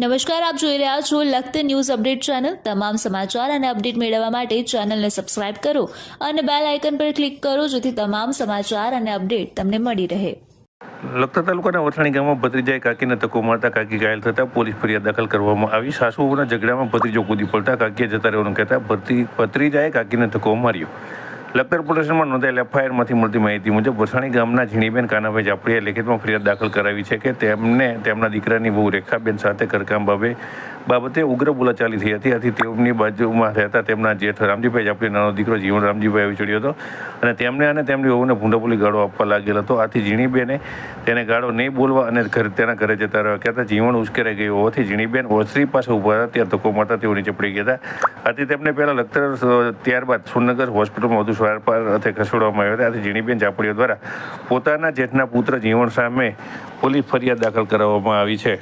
નમસ્કાર, આપ જોઈ રહ્યા છો લખત ન્યૂઝ અપડેટ ચેનલ. તમામ સમાચાર અને અપડેટ મેળવવા માટે ચેનલને સબસ્ક્રાઇબ કરો અને બેલ આઇકન પર ક્લિક કરો જેથી તમામ સમાચાર અને અપડેટ તમને મળી રહે. લખતર તાલુકાના વથાણી ગામમાં ભત્રીજાએ કાકીને ધક્કો મારતા કાકી ઘાયલ થતા પોલીસ ફરિયાદ દાખલ કરવામાં આવી. સાસુઓના ઝઘડામાં ભત્રીજો કૂદી પડતા કાકીએ જતા રહેવાનું કહેતા ભત્રી ભત્રીજાએ કાકીને ધક્કો માર્યો. લખતર પોલીસમાં નોંધાયેલ એફઆઈઆરમાંથી મળતી માહિતી મુજબ, વસાણી ગામના ઝીણીબેન કાનાભાઈ જાપડીએ લેખિતમાં ફરિયાદ દાખલ કરાવી છે કે તેમને તેમના દીકરાની વહુ રેખાબેન સાથે કરકામ બાબે બાબતે ઉગ્ર બોલાચાલી થઈ હતી. આથી તેમની બાજુમાં રહેતા તેમના જેઠ રામજીભાઈ જાપડી નાનો દીકરો જીવન રામજીભાઈ આવી ચડ્યો હતો. અને તેમને અને તેમની વહુને ભૂંડાપુલી ગાળો આપવા લાગેલ હતો. આથી ઝીણીબેને તેને ગાળો નહીં બોલવા અને ઘર, તેના ઘરે જતા રહ્યા કહેતા જીવન ઉશ્કેરાઈ ગયું હોવાથી ઝીણીબેન ઓસરી પાસે ઊભા હતા ત્યાં ધક્કો મારતા તેઓ નીચે પડી ગયા હતા. આથી તેમને પહેલાં લખતર ત્યારબાદ સુરનગર હોસ્પિટલમાં વધુ સારવાર અર્થે ખસેડવામાં આવ્યા હતા. આથી ઝીણીબેન જાપડીઓ દ્વારા પોતાના જેઠના પુત્ર જીવન સામે પોલીસ ફરિયાદ દાખલ કરાવવામાં આવી છે.